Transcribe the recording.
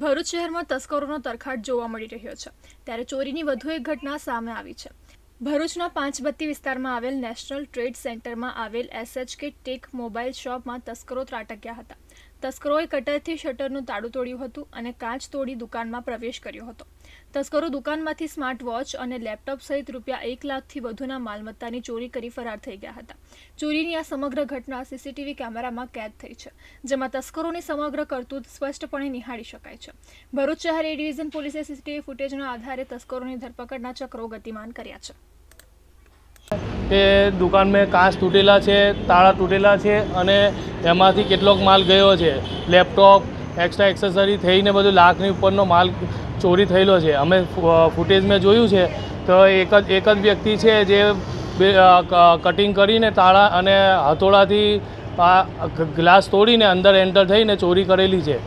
ભરૂચ શહેરમાં તસ્કરોનો તરખાટ જોવા મળી રહ્યો છે, ત્યારે ચોરીની વધુ એક ઘટના સામે આવી છે. ભરૂચના પાંચબત્તી વિસ્તારમાં આવેલ નેશનલ ટ્રેડ સેન્ટરમાં આવેલ એસએચકે ટેક મોબાઈલ શોપમાં તસ્કરો ત્રાટક્યા હતા. તસ્કરોએ કટરથી શટરનું તાળું તોડ્યું હતું અને કાચ તોડી દુકાનમાં પ્રવેશ કર્યો હતો. તસ્કરો દુકાનમાંથી સ્માર્ટ વોચ અને લેપટોપ સહિત રૂપિયા એક લાખથી વધુના માલમત્તાની ચોરી કરી ફરાર થઈ ગયા હતા. ચોરીની આ સમગ્ર ઘટના સીસીટીવી કેમેરામાં કેદ થઈ છે, જેમાં તસ્કરોની સમગ્ર કરતૂત સ્પષ્ટપણે નિહાળી શકાય છે. ભરૂચ શહેર એ ડિવિઝન પોલીસે સીસીટીવી ફૂટેજના આધારે તસ્કરોની ધરપકડના ચક્રો ગતિમાન કર્યા છે. કે દુકાન મેં કાચ તૂટેલા છે, તાળા તૂટેલા છે અને એમાંથી કેટલોક માલ ગયો છે. લેપટોપ એક્સ્ટ્રા એક્સેસરી થઈને બધું લાખની ઉપરનો માલ ચોરી થયેલો છે. અમે ફૂટેજ મેં જોયું છે. તો એક જ એક જ વ્યક્તિ છે જે કટિંગ કરીને તાળા અને હથોડાથી ગ્લાસ તોડીને અંદર એન્ટર થઈને ચોરી કરેલી છે.